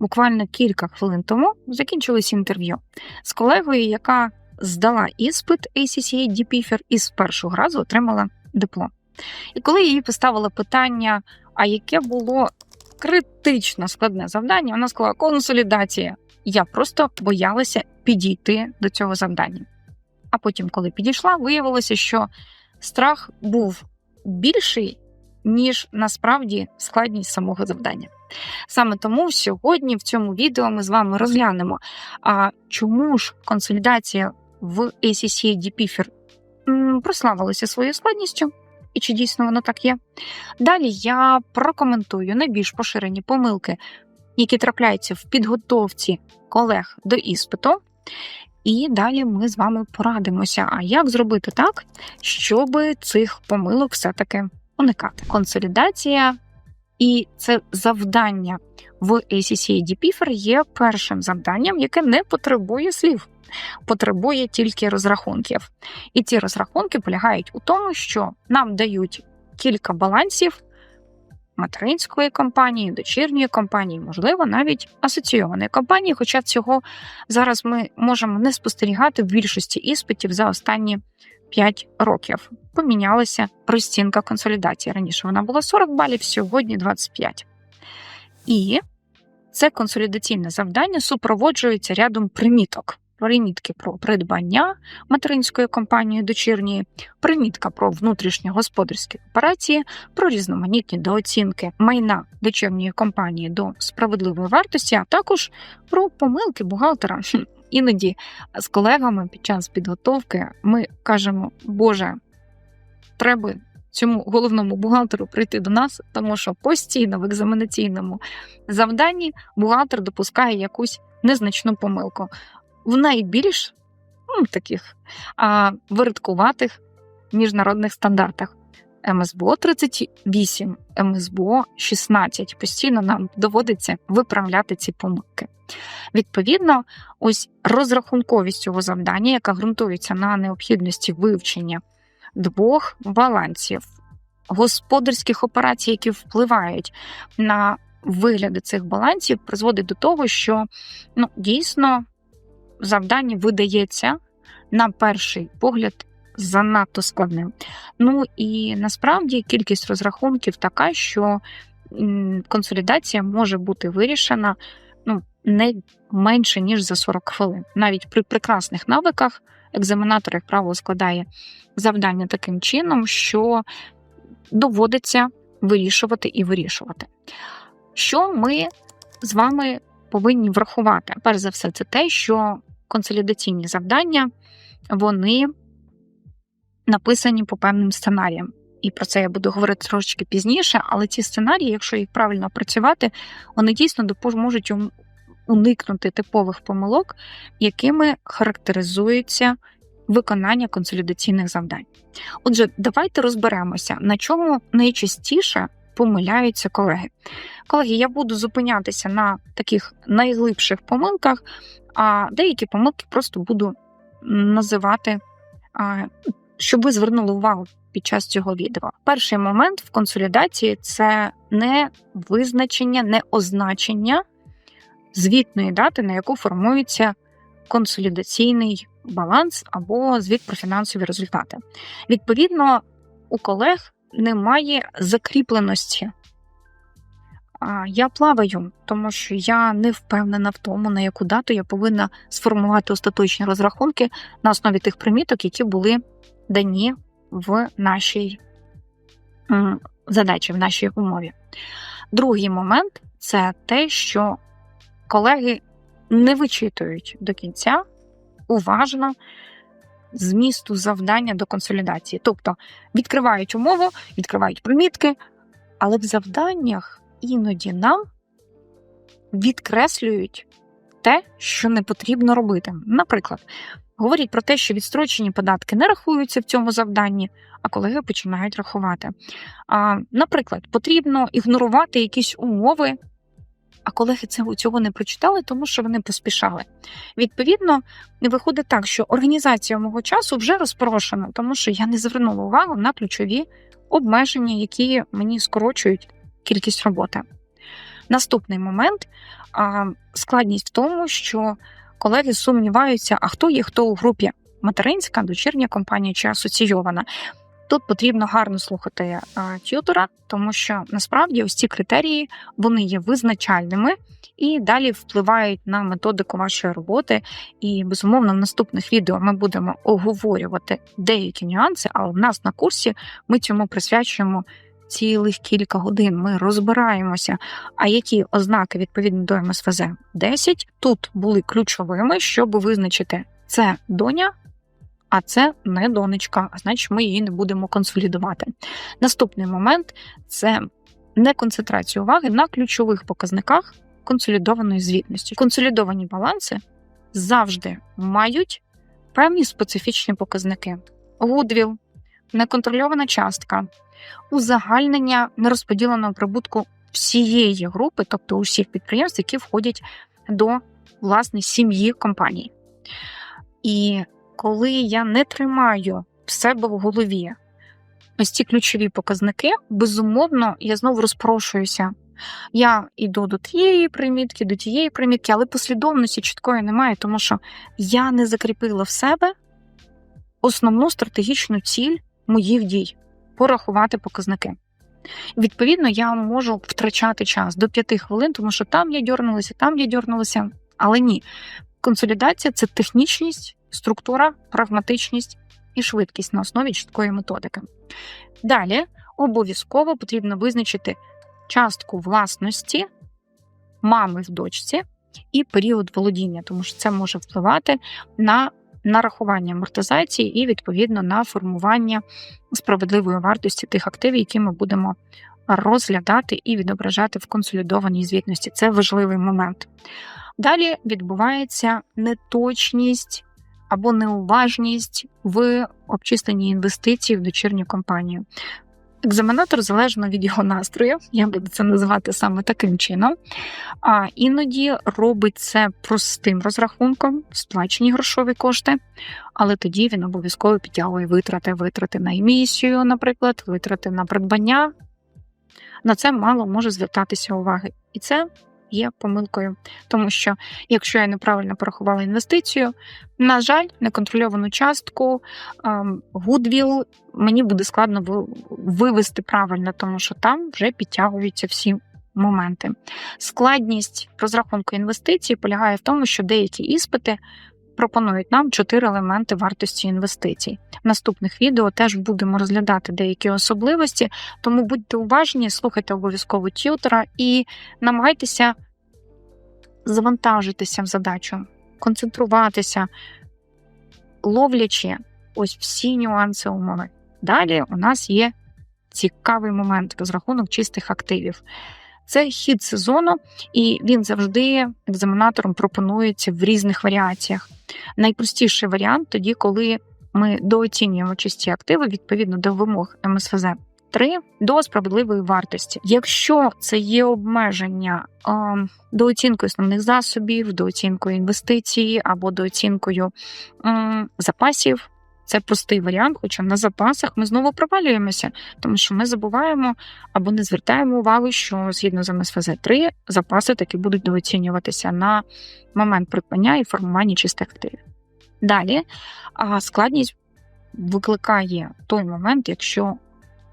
буквально кілька хвилин тому закінчилось інтерв'ю з колегою, яка здала іспит ACCA DPFR і з першого разу отримала диплом. І коли я їй поставила питання, а яке було критично складне завдання, вона сказала консолідація. Я просто боялася підійти до цього завдання. А потім, коли підійшла, виявилося, що страх був більший, ніж насправді складність самого завдання. Саме тому сьогодні в цьому відео ми з вами розглянемо, а чому ж консолідація в ACCA DPFR прославилася своєю складністю, і чи дійсно воно так є. Далі я прокоментую найбільш поширені помилки, які трапляються в підготовці колег до іспиту. І далі ми з вами порадимося, а як зробити так, щоб цих помилок все-таки уникати. Консолідація і це завдання в ACCA DPFR є першим завданням, яке не потребує слів, потребує тільки розрахунків. І ці розрахунки полягають у тому, що нам дають кілька балансів материнської компанії, дочірньої компанії, можливо, навіть асоційованої компанії. Хоча цього зараз ми можемо не спостерігати в більшості іспитів за останні 5 років. Помінялася розцінка консолідації. Раніше вона була 40 балів, сьогодні 25. І це консолідаційне завдання супроводжується рядом приміток примітки про придбання материнської компанії дочірньої, примітка про внутрішні господарські операції, про різноманітні дооцінки майна дочірньої компанії до справедливої вартості, а також про помилки бухгалтера. Іноді з колегами під час підготовки ми кажемо, Боже, треба. Цьому головному бухгалтеру прийти до нас, тому що постійно в екзаменаційному завданні бухгалтер допускає якусь незначну помилку в найбільш ну, таких а, вирадкуватих міжнародних стандартах. МСБО 38, МСБО 16. Постійно нам доводиться виправляти ці помилки. Відповідно, ось розрахунковість цього завдання, яка ґрунтується на необхідності вивчення двох балансів, господарських операцій, які впливають на вигляди цих балансів, призводить до того, що ну, дійсно завдання видається на перший погляд занадто складним. Ну і насправді кількість розрахунків така, що консолідація може бути вирішена ну, не менше, ніж за 40 хвилин. Навіть при прекрасних навиках екзаменатор, як правило, складає завдання таким чином, що доводиться вирішувати і вирішувати. Що ми з вами повинні врахувати? Перш за все, це те, що консолідаційні завдання, вони написані по певним сценаріям. І про це я буду говорити трошечки пізніше, але ці сценарії, якщо їх правильно працювати, вони дійсно допоможуть уникнути типових помилок, якими характеризується виконання консолідаційних завдань. Отже, давайте розберемося, на чому найчастіше помиляються колеги. Колеги, я буду зупинятися на таких найглибших помилках, а деякі помилки просто буду називати, щоб ви звернули увагу під час цього відео. Перший момент в консолідації це не визначення, не означення звітної дати, на яку формується консолідаційний баланс або звіт про фінансові результати. Відповідно, у колег немає закріпленості я плаваю, тому що я не впевнена в тому, на яку дату я повинна сформувати остаточні розрахунки на основі тих приміток, які були дані в нашій задачі, в нашій умові. Другий момент це те, що колеги не вичитують до кінця уважно змісту завдання до консолідації. Тобто відкривають умову, відкривають примітки, але в завданнях іноді нам відкреслюють те, що не потрібно робити. Наприклад, говорять про те, що відстрочені податки не рахуються в цьому завданні, а колеги починають рахувати. А, Наприклад, потрібно ігнорувати якісь умови. А колеги цього не прочитали, тому що вони поспішали. Відповідно, виходить так, що організація мого часу вже розпорошена, тому що я не звернула увагу на ключові обмеження, які мені скорочують кількість роботи. Наступний момент складність в тому, що колеги сумніваються, а хто є хто у групі материнська, дочірня компанія чи асоційована. Тут потрібно гарно слухати т'ютора, тому що насправді ось ці критерії вони є визначальними і далі впливають на методику вашої роботи. І безумовно, в наступних відео ми будемо оговорювати деякі нюанси, але в нас на курсі ми цьому присвячуємо цілих кілька годин. Ми розбираємося, а які ознаки відповідно до МСВЗ 10 тут були ключовими, щоб визначити це доня. А це не донечка, а значить, ми її не будемо консолідувати. Наступний момент це не концентрація уваги на ключових показниках консолідованої звітності. Консолідовані баланси завжди мають певні специфічні показники: гудвіл, неконтрольована частка, узагальнення нерозподіленого прибутку всієї групи, тобто усіх підприємств, які входять до власне сім'ї компанії. І коли я не тримаю в себе в голові ось ці ключові показники, безумовно, я знову розпрошуюся. Я йду до тієї примітки, до тієї примітки, але послідовності чіткої немає, тому що я не закріпила в себе основну стратегічну ціль моїх дій порахувати показники. Відповідно, я можу втрачати час до 5 хвилин, тому що там я дьорнулася, там я дьорнулася, але ні. Консолідація це технічність, структура, прагматичність і швидкість на основі чіткої методики. Далі обов'язково потрібно визначити частку власності мами в дочці і період володіння, тому що це може впливати на нарахування амортизації і, відповідно, на формування справедливої вартості тих активів, які ми будемо розглядати і відображати в консолідованій звітності. Це важливий момент. Далі відбувається неточність або неуважність в обчисленні інвестицій в дочірню компанію. Екзаменатор залежно від його настрою, я буду це називати саме таким чином. А іноді робить це простим розрахунком, сплачені грошові кошти, але тоді він обов'язково підтягує витрати, витрати на емісію, наприклад, витрати на придбання. На це мало може звертатися уваги. І це є помилкою. Тому що, якщо я неправильно порахувала інвестицію, на жаль, неконтрольовану частку, гудвіл мені буде складно вивести правильно, тому що там вже підтягуються всі. Моменти. Складність розрахунку інвестицій полягає в тому, що деякі іспити пропонують нам чотири елементи вартості інвестицій. В наступних відео теж будемо розглядати деякі особливості, тому будьте уважні, слухайте обов'язково тютера і намагайтеся завантажитися в задачу, концентруватися, ловлячи ось всі нюанси умови. Далі у нас є цікавий момент розрахунок чистих активів. Це хід сезону, і він завжди екзаменатором пропонується в різних варіаціях. Найпростіший варіант тоді, коли ми дооцінюємо чисті активи відповідно до вимог МСФЗ 3 до справедливої вартості. Якщо це є обмеження до оцінки основних засобів, до оцінкою інвестицій або до оцінкою запасів. Це простий варіант, хоча на запасах ми знову провалюємося, тому що ми забуваємо або не звертаємо увагу, що згідно з МСФЗ 3 запаси таки будуть дооцінюватися на момент придбання і формування чистих активів. Далі складність викликає той момент, якщо в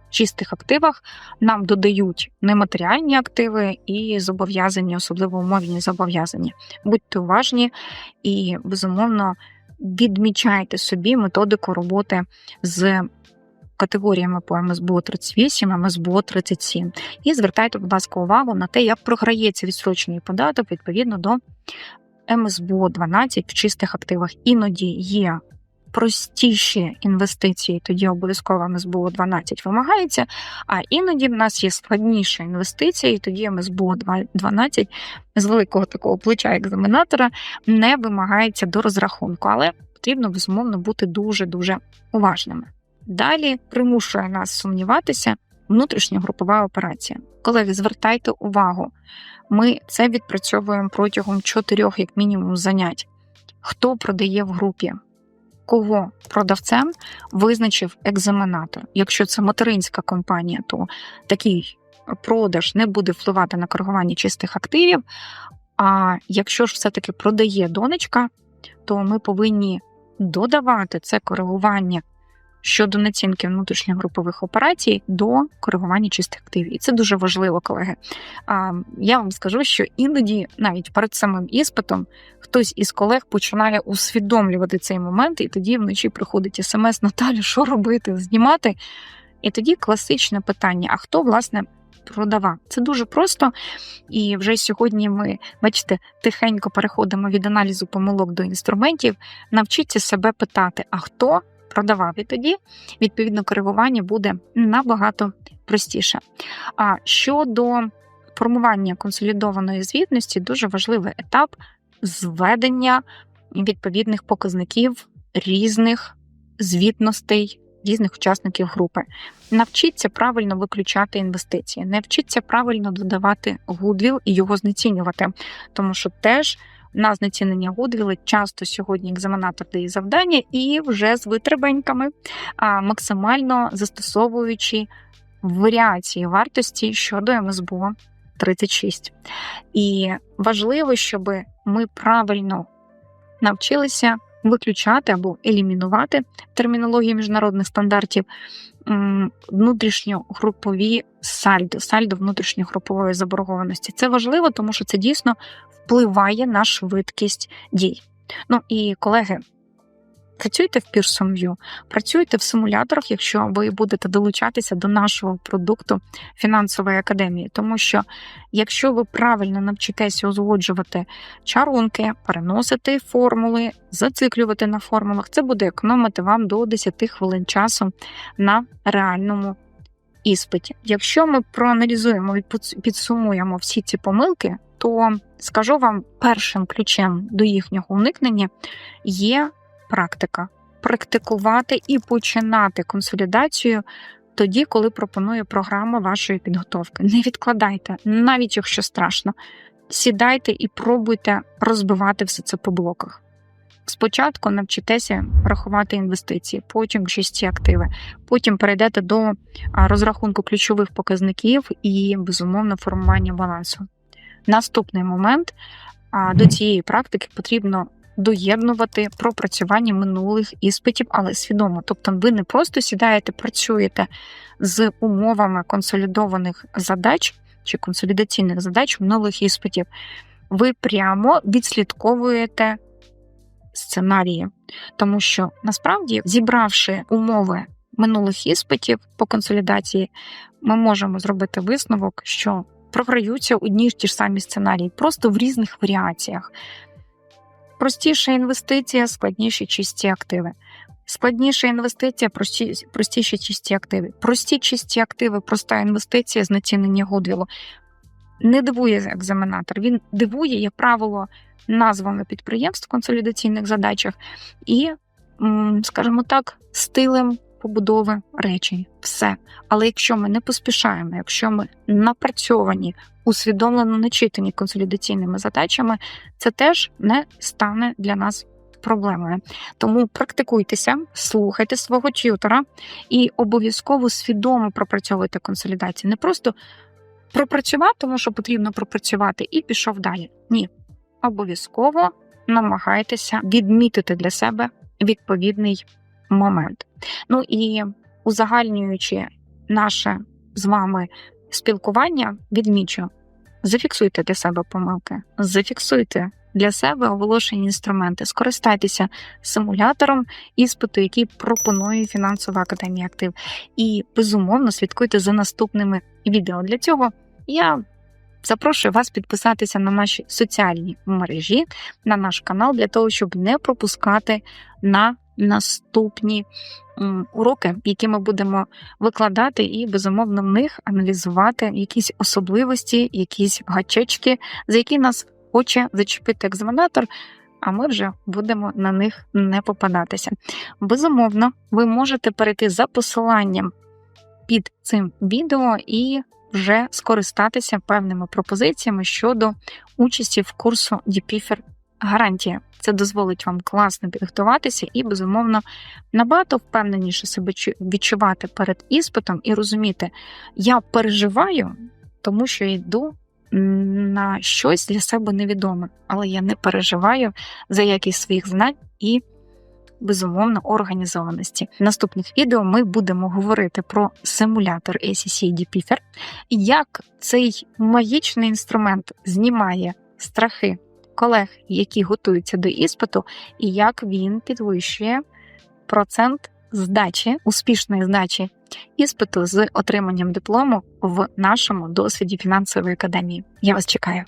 чистих активах нам додають нематеріальні активи і зобов'язані, особливо умовні зобов'язання. Будьте уважні і безумовно відмічайте собі методику роботи з категоріями по МСБО 38, МСБО 37. І звертайте, будь ласка, увагу на те, як програється відсрочений податок відповідно до МСБО 12 в чистих активах. Іноді є простіші інвестиції, тоді обов'язково МСБО 12 вимагається. А іноді в нас є складніші інвестиції, тоді МСБО 12 з великого такого плеча екзаменатора не вимагається до розрахунку, але потрібно безумовно бути дуже-дуже уважними. Далі примушує нас сумніватися внутрішня групова операція. Колеги, звертайте увагу, ми це відпрацьовуємо протягом чотирьох, як мінімум, занять. Хто продає в групі? Кого продавцем визначив екзаменатор. Якщо це материнська компанія, то такий продаж не буде впливати на коригування чистих активів. А якщо ж все-таки продає донечка, то ми повинні додавати це коригування щодо націнки внутрішньогрупових операцій до коригування чистих активів. І це дуже важливо, колеги. А, Я вам скажу, що іноді, навіть перед самим іспитом, хтось із колег починає усвідомлювати цей момент, і тоді вночі приходить смс Наталі, що робити, знімати. І тоді класичне питання: а хто, власне, продавав? Це дуже просто. І вже сьогодні ми, бачите, тихенько переходимо від аналізу помилок до інструментів. Навчіться себе питати, а хто продавав. І тоді, відповідно, коригування буде набагато простіше. А щодо формування консолідованої звітності, дуже важливий етап зведення відповідних показників різних звітностей. Різних учасників групи. Навчіться правильно виключати інвестиції, навчіться правильно додавати гудвіл і його знецінювати, тому що теж на знецінення Гудвіли часто сьогодні екзаменатор дає завдання і вже з витребеньками, максимально застосовуючи варіації вартості щодо МСБО 36. І важливо, щоб ми правильно навчилися виключати або елімінувати термінологію міжнародних стандартів внутрішньогрупові сальдо, сальдо внутрішньогрупової заборгованості. Це важливо, тому що це дійсно впливає на швидкість дій. Ну і колеги, Працюйте в Pearson View, працюйте в симуляторах, якщо ви будете долучатися до нашого продукту фінансової академії. Тому що якщо ви правильно навчитеся узгоджувати чарунки, переносити формули, зациклювати на формулах, це буде економити вам до 10 хвилин часу на реальному іспиті. Якщо ми проаналізуємо і підсумуємо всі ці помилки, то скажу вам першим ключем до їхнього уникнення є практика. Практикувати і починати консолідацію тоді, коли пропонує програма вашої підготовки. Не відкладайте, навіть якщо страшно. Сідайте і пробуйте розбивати все це по блоках. Спочатку навчитеся рахувати інвестиції, потім чисті активи, потім перейдете до розрахунку ключових показників і, безумовно, формування балансу. Наступний момент до цієї практики потрібно доєднувати пропрацювання минулих іспитів, але свідомо. Тобто, ви не просто сідаєте, працюєте з умовами консолідованих задач чи консолідаційних задач минулих іспитів, ви прямо відслідковуєте сценарії, тому що насправді, зібравши умови минулих іспитів по консолідації, ми можемо зробити висновок, що програються одні ж ті ж самі сценарії, просто в різних варіаціях. Простіша інвестиція, складніші чисті активи. Складніша інвестиція, прості, простіші чисті активи. Прості чисті активи, проста інвестиція, знецінення Гудвілу. Не дивує екзаменатор. Він дивує, як правило, назвами підприємств в консолідаційних задачах і, скажімо так, стилем побудови речень. Все. Але якщо ми не поспішаємо, якщо ми напрацьовані, усвідомлено начитані консолідаційними задачами, це теж не стане для нас проблемою. Тому практикуйтеся, слухайте свого т'ютора і обов'язково свідомо пропрацьовуйте консолідацію. Не просто пропрацював, тому що потрібно пропрацювати, і пішов далі. Ні, обов'язково намагайтеся відмітити для себе відповідний момент. Ну і узагальнюючи наше з вами спілкування, відмічу: зафіксуйте для себе помилки, зафіксуйте для себе оголошені інструменти, скористайтеся симулятором іспиту, який пропонує фінансова академія актив. І безумовно слідкуйте за наступними відео. Для цього я. Запрошую вас підписатися на наші соціальні мережі, на наш канал, для того, щоб не пропускати на наступні уроки, які ми будемо викладати, і безумовно в них аналізувати якісь особливості, якісь гачечки, за які нас хоче зачепити екзаменатор. А ми вже будемо на них не попадатися. Безумовно, ви можете перейти за посиланням під цим відео і вже скористатися певними пропозиціями щодо участі в курсу DPFR гарантія. Це дозволить вам класно підготуватися і, безумовно, набагато впевненіше себе відчувати перед іспитом і розуміти, я переживаю, тому що йду на щось для себе невідоме, але я не переживаю за якість своїх знань і. Безумовно, організованості. В наступних відео ми будемо говорити про симулятор ACC DPFR, як цей магічний інструмент знімає страхи колег, які готуються до іспиту, і як він підвищує процент здачі, успішної здачі іспиту з отриманням диплому в нашому досвіді фінансової академії. Я вас чекаю.